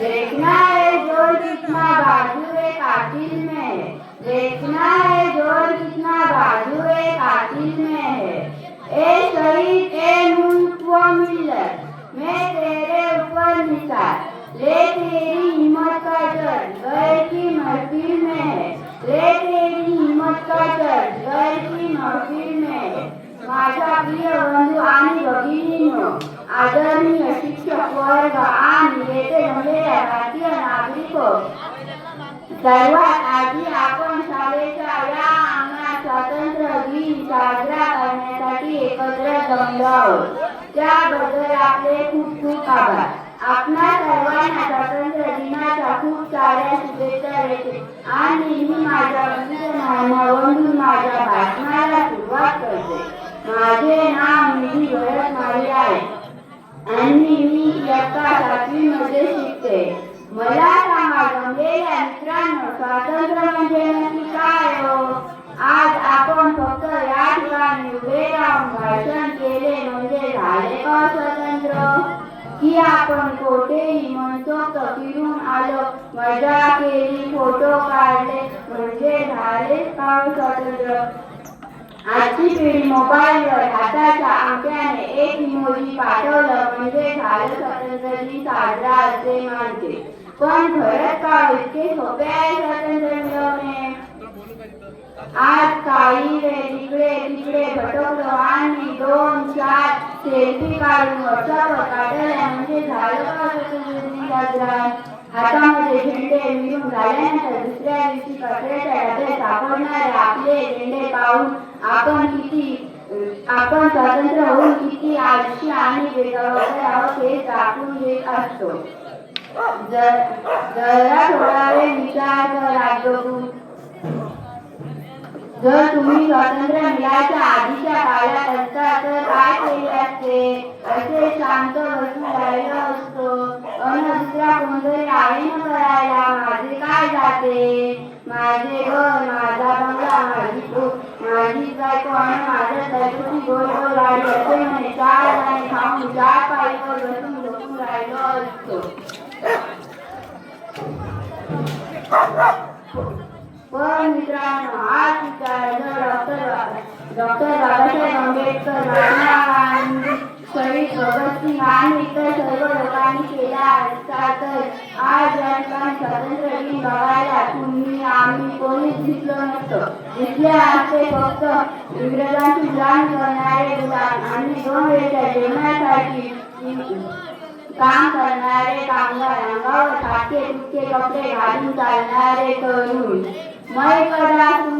देखना है जोर कितना बाजू है कातिल में है। देखना है जोर कितना बाजू है कातिल में है। ए शहीद ए मुल्क व मिल्लत मैं तेरे ऊपर निसार ले तेरी हिम्मत का जड़ गए की महफिल में है ले तेरी हिम्मत का जड़ गए की महफिल में है माझ्या प्रिय बंधू आणि भगिनींनो आदरणीय शिक्षक वर्ग आणि येथे जमलेल्या भारतीय नागरिक सर्वात आधी आपण शाळेच्या या अंगणात स्वातंत्र्य दिन साजरा करण्यासाठी एकत्र जमलो आहोत. त्याबद्दल आपले खूप खूप आभार. आपणा सर्वांना स्वातंत्र्य दिनाच्या खूप साऱ्या शुभेच्छा देते. आणि मी माझ्या बंधू माझ्या भाषणाला सुरुवात करते. माझे नाव निधी भरत माळी आहे. आणि मी इयत्ता सातवी मध्ये शिकते. मला सांगा जमलेल्या मित्रांनो स्वातंत्र्य म्हणजे नक्की काय हो? आज आपण फक्त या ठिकाणी उभे राहून भाषण केले म्हणजे झाले का स्वतंत्र की आपण कोठेही मनसोक्त फिरून आलो मजा केली फोटो काढले म्हणजे झाले का हो स्वतंत्र आजची पिढी मोबाईलवर हाताच्या अंगठ्याने एक इमोजी पाठवलं म्हणजे झालं स्वातंत्र्य साजरा असे मानते. पण खरंच का इतके सोपे आहे स्वातंत्र्य मिळवणे आज काही वेळ तिकडे तिकडे भटकलो आणि दोन चार सेल्फी काढून व्हॉट्सअपवर काढल्या म्हणजे झालं का स्वातंत्र्य साजरा? हातामध्ये झेंडे मिळून झाल्यानंतर दुसऱ्या दिवशी कचऱ्याच्या डब्यात सापडणारे आपले झेंडे पाहून आपण किती आपण स्वातंत्र्य होऊन किती आळशी आणि बेजबाबदार आहोत हे दाखवून देत असतो. जर जरा थोडा वेळ विचार करा जर तुम्ही स्वातंत्र्य मिळायच्या आधीच्या काळात असता तर काय केले असते? असे शांत बसून राहिलो असतो. अन दुसऱ्या कोणतरी आहे ना करायला माझे काय जाते? माझे घर माझा बंगला माझी खूप माझी बायको आणि माझ्या बायकोची गोड असे म्हणे चार जणे खाऊन चार पायीवर बसून बसून राहिलो असतो पण मित्रांनो हाच विचार जर डॉक्टर डॉक्टर बाबासाहेब आंबेडकर महात्मा गांधी भगतसिंग आणि इतर सर्व लोकांनी केला असता तर आज या स्वातंत्र्य दिन बघायला तुम्ही आम्ही कोणीच दिसलो नसतो. दिसले असते फक्त इंग्रजांची जाण करणारे गुलाम आणि दोन वेळेच्या जेवणासाठी काम करणारे कामगार अंगावर ठाके तुटके कपडे घालून चालणारे तरुण. मैं कदा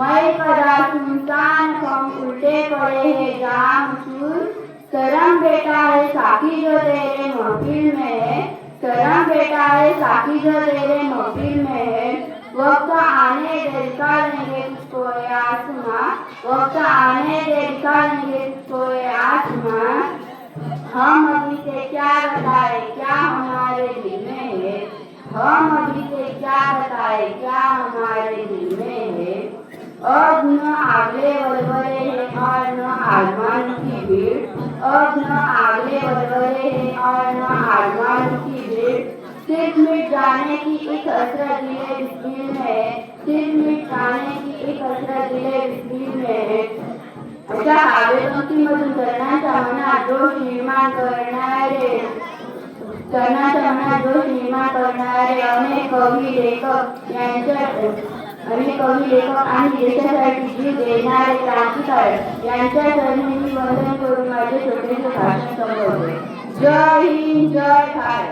मैं कदा सुनसान खम उलटे पड़े है जाम चूर करम बेटा है साकी जो तेरे महफिल में है करम बेटा है साकी जो तेरे महफिल में है वक्त आने दे निकालेंगे तुझको आसमां वक्त आने दे निकालेंगे तुझको आसमां हम अभी से क्या बताए? क्या हमारे दिल में है हम अभी से क्या बताए क्या हमारे अब न आगले वलवले हे और न आसमान की भीड़ अब न आगले वलवले हे और न आसमान की भीड़ सिर्फ मिट जाने की एक हसरत दिले बिस्मिल में है. सिर्फ मिट जाने की एक हसरत दिले बिस्मिल में है अशा काव्यपंक्तीमधून तरुणांच्या मनात दोष निर्माण करणारे. तरुणांच्या मनात दोष निर्माण करणारे. अनेक कवी लेखक यांच्या कवी कवी लेखक आणि देशासाठी जीव देणारे क्रांतिकारक यांच्या चरणी वंदन करून माझे छोटेसे भाषण संपवले जय हिंद जय भारत.